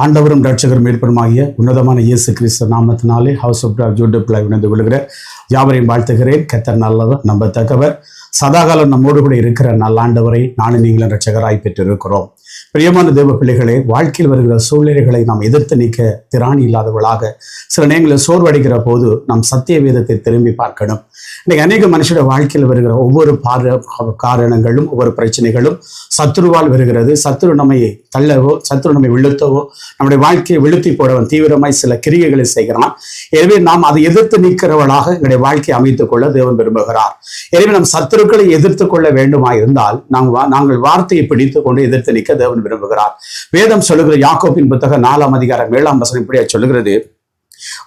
ஆண்டவரும் ரட்சகரும் மீட்பருமாகிய உன்னதமான இயேசு கிறிஸ்து நாமத்தினாலே house of talk YouTube live இணைந்து கொள்கிற யாவரையும் வாழ்த்துகிறேன். கத்தர் நல்லவர் நம்பத்தக்கவர். சதாகாலம் நம்மோடு கூட இருக்கிற நல்ல ஆண்டவரை நானும் நீங்களும் ரட்சகராய் பெற்றிருக்கிறோம். பிரியமான தேவ பிள்ளைகளே வாழ்க்கையில் வருகிற சூழ்நிலைகளை நாம் எதிர்த்து நிற்க திராணி இல்லாதவளாக சில நேரங்களில் சோர்வடைகிற போது நாம் சத்திய வேதத்தை திரும்பி பார்க்கணும். இன்னைக்கு அநேக மனுஷோட வாழ்க்கையில் வருகிற ஒவ்வொரு பார காரணங்களும் ஒவ்வொரு பிரச்சனைகளும் சத்துருவால் வருகிறது. சத்துரு நம்மை தள்ளவோ சத்துரு நம்மை விழுத்தவோ நம்முடைய வாழ்க்கையை விழுத்தி போடவன் தீவிரமாய் சில கிரியைகளை செய்கிறான். எனவே நாம் அதை எதிர்த்து நிற்கிறவளாக எங்களுடைய வாழ்க்கையை அமைத்துக் கொள்ள தேவன் விரும்புகிறார். எனவே நம் சத்துருக்களை எதிர்த்து கொள்ள வேண்டுமா இருந்தால் நாம் நாங்கள் வார்த்தையை பிடித்துக் கொண்டு எதிர்த்து நிற்க தேவன் விரும்புகிறார். வேதம் சொல்லுகிற யாக்கோப்பின் புத்தகம் நாலாம் அதிகாரம் ஏழாம் வசனம் இப்படியா சொல்லுகிறது.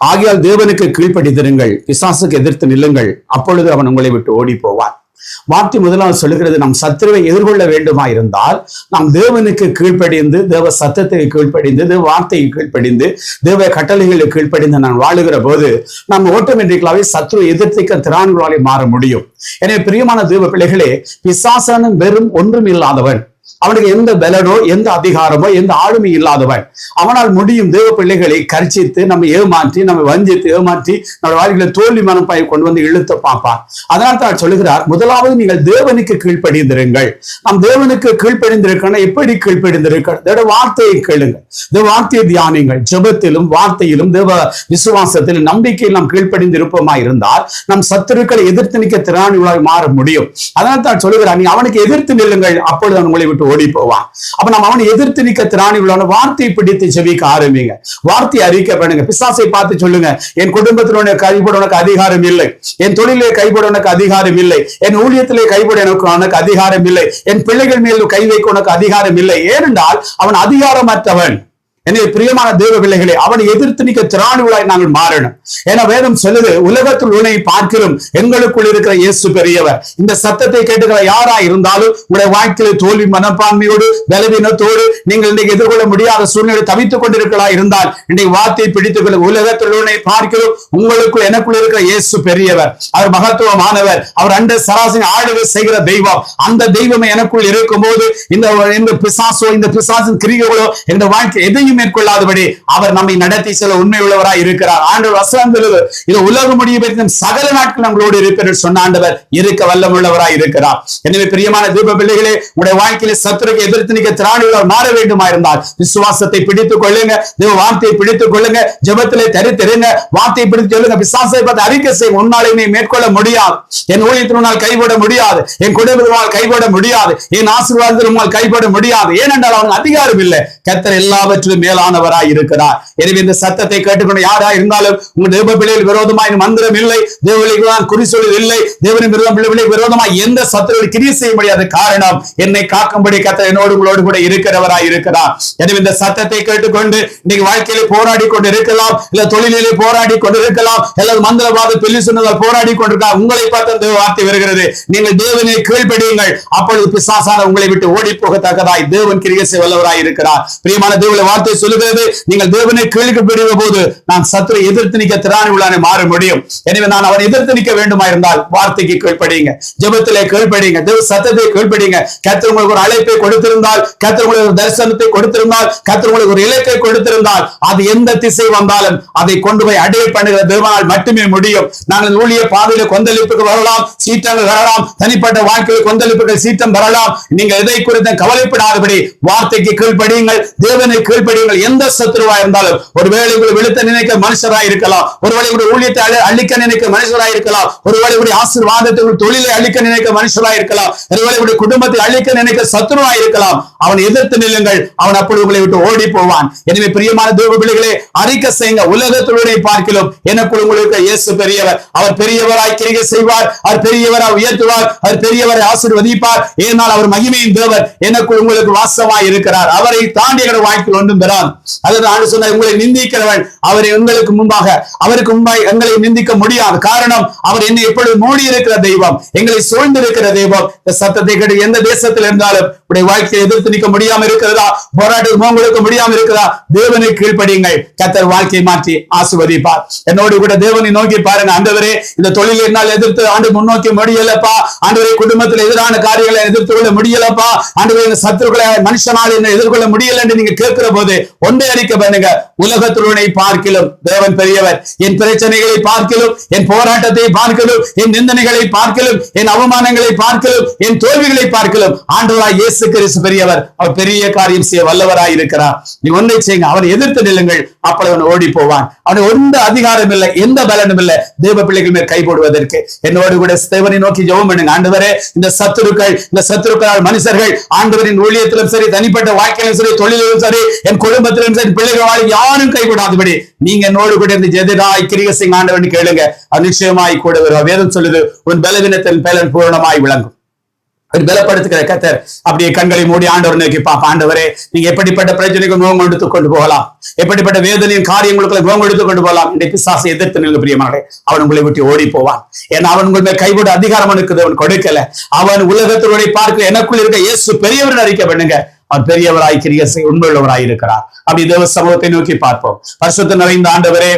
ஆகியால் தேவனுக்கு கீழ்ப்படித்திருங்கள் பிசாசுக்கு எதிர்த்து நில்லுங்கள் அப்பொழுது அவன் உங்களை விட்டு ஓடி போவான் வார்த்தை முதலாவது சொல்லுகிறது நாம் சத்துருவை எதிர்கொள்ள வேண்டுமா இருந்தால் நாம் தேவனுக்கு கீழ்ப்படிந்து தேவ சத்தத்தை கீழ்ப்படிந்து தேவ வார்த்தையை கீழ்ப்படிந்து தேவ கட்டளைகளுக்கு கீழ்ப்படிந்து நான் வாழுகிற போது நாம் ஓட்டோமேட்டிக்கலாவே சத்ரு எதிர்த்திக்க திறான்களாலே மாற முடியும். எனவே பிரியமான தேவ பிள்ளைகளே பிசாசனும் வெறும் ஒன்றும் இல்லாதவன் அவனுக்கு எந்த பலனோ எந்த அதிகாரமோ எந்த ஆளுமை இல்லாதவன். அவனால் முடியும் தேவ பிள்ளைகளை கர்ச்சித்து நம்ம ஏமாற்றி நம்ம வஞ்சித்து ஏமாற்றி நம்ம வாழ்க்கையில தோல்வி மனப்பாயை கொண்டு வந்து இழுத்து பார்ப்பான். அதனால் தான் சொல்லுகிறார் முதலாவது நீங்கள் தேவனுக்கு கீழ்ப்படிந்திருங்கள். நாம் தேவனுக்கு கீழ்ப்படிந்திருக்கணும் எப்படி கீழ்ப்படிந்திருக்கணும் தேவ வார்த்தையை கேளுங்க தேவ வார்த்தையை தியானிங்கள். ஜெபத்திலும் வார்த்தையிலும் தேவ விசுவாசத்திலும் நம்பிக்கையில் நாம் கீழ்ப்படிந்திருப்போமா இருந்தால் நம் சத்துருக்களை எதிர்த்து நிற்க திறனாளிகளாக மாற முடியும். அதனால் தான் சொல்லுகிறார் நீ அவனுக்கு எதிர்த்து நில்லுங்கள் அப்பொழுது அவன் உங்களை விட்டு ஓடி போவான். அப்ப நம்ம அவனை எதிர்த்து நிற்க திராணிகளான வார்த்தையை பிடித்து செவிக்க ஆரம்பிங்க. வார்த்தையை அறிவிக்க பண்ணுங்க பிசாசை பார்த்து சொல்லுங்க. என் குடும்பத்தில் உனக்கு கைப்பட உனக்கு அதிகாரம் இல்லை. என் தொழிலே கைப்பட உனக்கு அதிகாரம் இல்லை. என் ஊழியத்திலே கைப்பட எனக்கு உனக்கு அதிகாரம் இல்லை. என் பிள்ளைகள் மேல் கை வைக்க உனக்கு அதிகாரம் இல்லை. ஏனென்றால் அவன் அதிகாரமற்றவன். எனவே பிரியமான தேவ பிள்ளைகளை அவனை எதிர்த்து நிற்க திராணிகளாய் நாங்கள் மாறணும். என வேதம் சொல்லுது உலகத்தில் உன்னை பார்க்கிறோம் எங்களுக்குள் இருக்கிற இயேசு பெரியவர். இந்த சத்தத்தை கேட்டுக்கிற யாரா இருந்தாலும் உங்களுடைய வாழ்க்கையில தோல்வி மனப்பான்மையோடு பலவீனத்தோடு நீங்கள் இன்னைக்கு எதிர்கொள்ள முடியாத சூழ்நிலை தவித்துக் கொண்டிருக்கிறா இருந்தால் இன்னைக்கு வார்த்தையை பிடித்துக் கொள்ள உலகத்தில் உன்னை பார்க்கிறோம் உங்களுக்குள் எனக்குள் இருக்கிற இயேசு பெரியவர். அவர் மகத்துவமானவர். அவர் அண்ட சராசரி ஆளுகை செய்கிற தெய்வம். அந்த தெய்வம் எனக்குள் இருக்கும்போது இந்த இந்த பிசாசோ இந்த பிசாசின் கிரிகளோ இந்த வாழ்க்கை எதையும் மேற்கொள்ளாதபடி அவர் நம்மை நடத்தி செல்ல உண்மை உள்ளவராய் இருக்கிறார். ஆண்டவர் வசனம் சொல்லுது இது உலக முடிவு பற்றி சகல நாட்கள் நம்மளோடு இருப்பேன் சொன்ன ஆண்டவர் இருக்க வல்லமுள்ளவராய் இருக்கிறார். எனவே பிரியமான தீப பிள்ளைகளே உடைய வாழ்க்கையில சத்துருக்கு எதிர்த்து நிற்க திராணியுள்ளவர் மாற வேண்டுமா இருந்தால் விசுவாசத்தை பிடித்துக் கொள்ளுங்க தேவ வார்த்தையை பிடித்துக் கொள்ளுங்க ஜபத்திலே தரித்திருங்க வார்த்தையை பிடித்து சொல்லுங்க விசுவாசத்தை பார்த்து அறிக்கை செய்யும் உன்னாலே நீ மேற்கொள்ள முடியாது. என் ஊழியத்தினால் கைவிட முடியாது என் குடும்பத்தினால் கைவிட முடியாது என் ஆசீர்வாதத்தினால் கைவிட முடியாது. ஏனென்றால் அவனுக்கு அதிகாரம் இல்லை. கத்தர் எல்லாவற்றிலும் மேலானவராய் இருக்கிறார் எனவே இந்த சத்தத்தை கேட்டுக்கொண்டு யாரா இருந்தாலும் உங்க தேவ பிள்ளைகள் விரோதமாய் மந்திரம் இல்லை தேவபிள்ளைகள் குறி சொல்லுது இல்லை தேவனின் விரோதம் பிள்ளைகளுக்கு விரோதமாய் எந்த சத்துருவில் கிரியை செய்ய முடியாத காரணம் என்னை காக்கும்படி கத்த என்னோடு உங்களோடு கூட இருக்கிறவராய் இருக்கிறார் எனவே இந்த சத்தத்தை கேட்டுக்கொண்டு இன்னைக்கு வாழ்க்கையில போராடி கொண்டு இருக்கலாம் இல்ல தொழிலிலே போராடி கொண்டு இருக்கலாம் அல்லது மந்திரவாத பெல்லி சொன்னதால் போராடி கொண்டிருக்கா உங்களை பார்த்து அந்த வார்த்தை வருகிறது. நீங்கள் தேவனை கீழ்ப்படியுங்கள் அப்பொழுது பிசாசான உங்களை விட்டு ஓடி போகத்தக்கதாய் தேவன் கிரியை செய்ய வல்லவராய் இருக்கிறார் பிரியமான தேவனுடைய வார்த்தை வார்த்தை சொல்லுகிறது. நீங்கள் தேவனை கீழ்ப்படுகிற போது நான் சத்துரை எதிர்த்து நிற்க திராணி உள்ளானே மாற முடியும். எனவே நான் அவன் எதிர்த்து நிற்க வேண்டுமா இருந்தால் வார்த்தைக்கு கீழ்ப்படியுங்க. ஜபத்திலே கீழ்ப்படியுங்க. தேவ சத்தத்தை கீழ்ப்படியுங்க. கர்த்தர் உங்களுக்கு ஒரு அழைப்பை கொடுத்திருந்தால் கர்த்தர் உங்களுக்கு ஒரு தரிசனத்தை கொடுத்திருந்தால் கர்த்தர் உங்களுக்கு ஒரு இலக்கை கொடுத்திருந்தால் அது எந்த திசை வந்தாலும் அதை கொண்டு போய் அடைய பண்ணுகிற தேவனால் மட்டுமே முடியும். நாங்கள் ஊழிய பாதையில கொந்தளிப்புக்கு வரலாம் சீற்றங்கள் வரலாம் தனிப்பட்ட வாழ்க்கையில் கொந்தளிப்புகள் சீற்றம் வரலாம். நீங்கள் எதை குறித்து கவலைப்படாதபடி வார்த்தைக்கு கீழ்ப்படியுங்கள். தேவனை கீழ்ப்படியுங்கள் எந்த சத்துருவா இருந்தாலும் ஒருவேளை உங்களை வெளுத்த நினைக்க மனுஷராய் இருக்கலாம். ஒருவேளை உங்களுடைய ஊழியத்தை அழிக்க நினைக்க மனுஷராய் இருக்கலாம். ஒருவேளை உங்களுடைய ஆசீர்வாதத்தை உங்கள் தொழிலை அழிக்க நினைக்க மனுஷராய் இருக்கலாம். ஒருவேளை உங்களுடைய குடும்பத்தை அழிக்க நினைக்க சத்துருவா இருக்கலாம். அவன் எதிர்த்து நில்லுங்கள். அவன் அப்படி உங்களை விட்டு ஓடி போவான் எனவே பிரியமான தேவ பிள்ளைகளே அறிக்கை செய்யுங்க. உலகத்துடைய பார்க்கலாம் எனக்குள் உங்களுக்கு இயேசு பெரியவர். அவர் பெரியவராய் கிரிகை செய்வார். அவர் பெரியவராய் உயர்த்துவார். அவர் பெரியவரை ஆசீர்வதிப்பார். ஏனால் அவர் மகிமையின் தேவர். எனக்குள் உங்களுக்கு வாசமாய் இருக்கிறார். அவரை தாண்டி எங்களுடைய வாழ்க்கையில் ஒன்றும் பெறான் அதாவது ஆண்டு சொன்ன உங்களை நிந்திக்கிறவன் அவரை உங்களுக்கு முன்பாக அவருக்கு முன்பாக எங்களை நிந்திக்க முடியாது. காரணம் அவர் என்னை எப்பொழுது மூடி இருக்கிற தெய்வம் எங்களை சூழ்ந்திருக்கிற தெய்வம். இந்த சத்தத்தை கேட்டு எந்த தேசத்தில் இருந்தாலும் உடைய வாழ்க்கையை எதிர்த்து நிற்க முடியாம இருக்கிறதா? போராட்டம் உங்களுக்கு முடியாம இருக்கிறதா? தேவனை கீழ்ப்படியுங்கள். கத்தர் வாழ்க்கையை மாற்றி ஆசுவதிப்பார் என்னோடு கூட தேவனை நோக்கி பாருங்க. ஆண்டவரே இந்த தொழில் என்னால் எதிர்த்து ஆண்டு முன்னோக்கி முடியலப்பா. ஆண்டவரை குடும்பத்தில் எதிரான காரியங்களை எதிர்த்து கொள்ள முடியலப்பா. ஆண்டவரே சத்துருக்களை மனுஷனால் என்ன எதிர்கொள்ள முடியல என்று நீங்க கேட்கிற போது ஒன்றை அறிக்கை பண்ணுங்க. உலகத்துடனை பார்க்கலும் தேவன் பெரியவர் என் பிரச்சனைகளை பார்க்கலும் என் போராட்டத்தை பார்க்கலும் என் நிந்தனைகளை பார்க்கலும் என் அவமானங்களை பார்க்கலும் என் தோல்விகளை பார்க்கலும் ஆண்டவராய் இயேசு கிறிஸ்து பெரியவர் அவர் பெரிய காரியம் செய்ய வல்லவராய் இருக்கிறார் நீ ஒன்றை செய்யுங்க. அவனை எதிர்த்து நில்லுங்கள். அப்பொழுது அவன் ஓடி போவான் அவன் எந்த அதிகாரம் இல்லை எந்த பலனும் இல்லை. தேவ பிள்ளைகள் மேல் கை போடுவதற்கு என்னோடு கூட தேவனை நோக்கி ஜெபம் பண்ணுங்க. ஆண்டவரே இந்த சத்துருக்கள் இந்த சத்துருக்களால் மனுஷர்கள் ஆண்டவரின் ஊழியத்திலும் சரி தனிப்பட்ட வாழ்க்கையிலும் சரி தொழிலும் சரி என் குடும்பத்திலும் சரி பிள்ளைகள் வாழ்க்கை யாரும் கைவிடாதபடி நீங்க என்னோடு கூட இருந்து ஜெதிராய் கிரிகசிங் ஆண்டவன் கேளுங்க. அது நிச்சயமாய் கூட வருவா வேதம் சொல்லுது உன் பலவீனத்தின் பலன் பூரணமாய் விளங்கும். பலப்படுத்துகிற கத்தர் அப்படியே கண்களை மூடி ஆண்டவர் நோக்கி பாப்பா ஆண்டவரே நீங்க எப்படிப்பட்ட பிரச்சனைக்கு நோங்க எடுத்து கொண்டு போகலாம். எப்படிப்பட்ட வேதனையின் காரியங்களுக்குள்ள நோங்க எடுத்து கொண்டு போகலாம். இந்த பிசாசை எதிர்த்து நில்லுங்க பிரியமானே அவன் உங்களை விட்டு ஓடி போவான் ஏன்னா அவன் உங்கள் மேல் கைவிட அதிகாரம் இருக்குது அவன் கொடுக்கல. அவன் உலகத்தினுடைய பார்க்க எனக்குள் இருக்க இயேசு பெரியவர் அறிக்கை பண்ணுங்க. அவர் பெரியவராய் கிரிய உண்மையுள்ளவராய் இருக்கிறார். அப்படி தேவ சமூகத்தை நோக்கி பார்ப்போம். வருஷத்து நிறைந்த ஆண்டவரே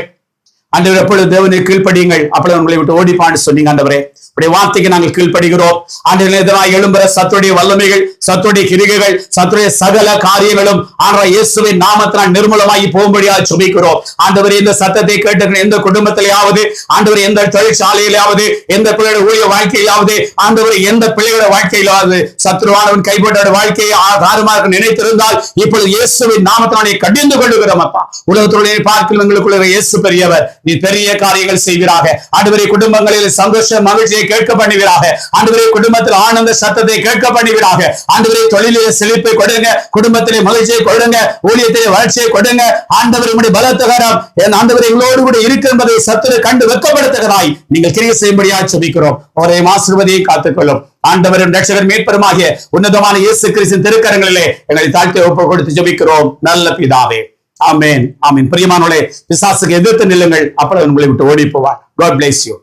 ஆண்டவர் எப்பொழுது தேவனை கீழ்ப்படியுங்கள் அப்பொழுது உங்களை விட்டு ஓடிப்பான்னு சொன்னீங்க ஆண்டவரே. உடைய வார்த்தைக்கு நாங்கள் கீழ்ப்படுகிறோம். ஆண்டு எதிராக எழும்புற சத்துடைய வல்லமைகள் சத்துடைய கிரிகைகள் சத்துடைய சகல காரியங்களும் ஆண்டா இயேசுவின் நாமத்தினால் நிர்மூலமாகி போகும்படியாக சுபிக்கிறோம் ஆண்டவர் இந்த சத்தத்தை கேட்டு எந்த குடும்பத்திலேயாவது ஆண்டவர் எந்த தொழிற்சாலையிலாவது எந்த பிள்ளையோட ஊழிய வாழ்க்கையிலாவது ஆண்டவர் எந்த பிள்ளையோட வாழ்க்கையிலாவது சத்ருவானவன் கைப்பட்ட வாழ்க்கையை ஆதாரமாக நினைத்திருந்தால் இப்பொழுது இயேசுவின் நாமத்தினாலே கடிந்து கொள்ளுகிறோம் அப்பா உலகத்துடைய பார்க்கலும் எங்களுக்குள்ள இயேசு பெரியவர். நீ பெரிய காரியங்கள் செய்வீராக. ஆண்டவரை குடும்பங்களில் சந்தோஷ மகிழ்ச்சியை சத்தத்தை கேட்க பண்ணுவீராக ஆண்டவரை குடும்பத்தில் ஆனந்த சத்தத்தை கேட்க பண்ணுவீராக ஆண்டவரை தொழிலிலே செழிப்பை கொடுங்க. குடும்பத்திலே மகிழ்ச்சியை கொடுங்க. ஊழியத்திலே வளர்ச்சியை கொடுங்க. ஆண்டவர் உடைய பலத்தகரம் என் ஆண்டவர் எங்களோடு கூட இருக்கு என்பதை சத்துரு கண்டு வெக்கப்படுத்துகிறாய் நீங்கள் கிரிய செய்யும்படியா சபிக்கிறோம். ஒரே ஆசிர்வதியை காத்துக்கொள்ளும். ஆண்டவரும் ரட்சகர் மீட்பருமாகிய உன்னதமான இயேசு கிறிஸ்தின் திருக்கரங்களிலே எங்களை தாழ்த்தி ஒப்பு கொடுத்து ஜபிக்கிறோம். நல்ல பிதாவே. ஆமேன். ஆமீன். பிரியமானவளே பிசாசுக்கு எதிர்த்து நில்லுங்கள். அப்புறம் உங்களை விட்டு ஓடி போவார் காட் பிளேஸ் யூ